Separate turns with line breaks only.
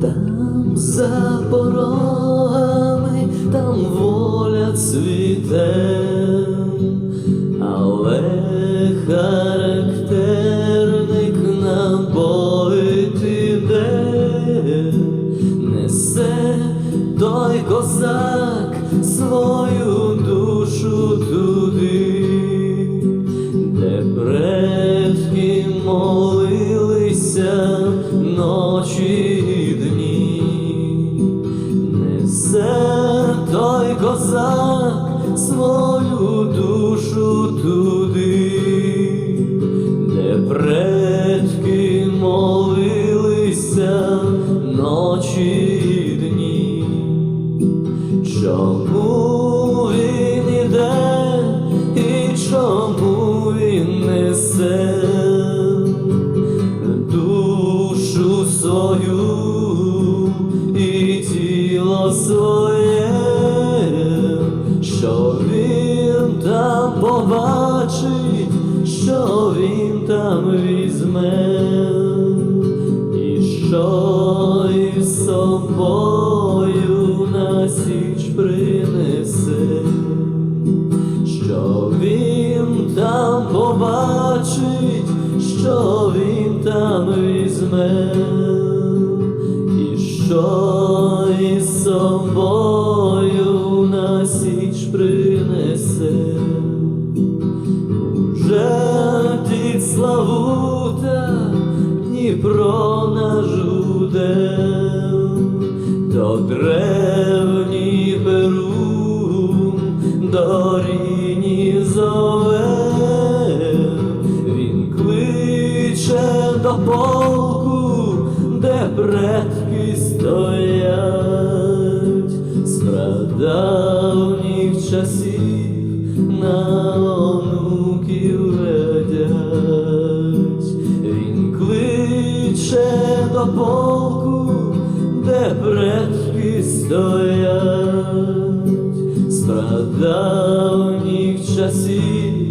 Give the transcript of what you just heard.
Там за порогами, там воля цвіте, але характерник набоїть іде, несе той козак свою душу той козак свою душу туди, де предки молилися ночі і дні. Чому він іде і чому він несе душу свою і тіло своє, побачить, що він там візьме, і що із собою на січ принесе, що він там побачить, що він там візьме, і що із собою на січ принесе. Дніпро наш гуде, то древній Перун до ріні зове, він кличе до полку, де предки стоять, з прадавніх часів на де предки стоять, прадавніх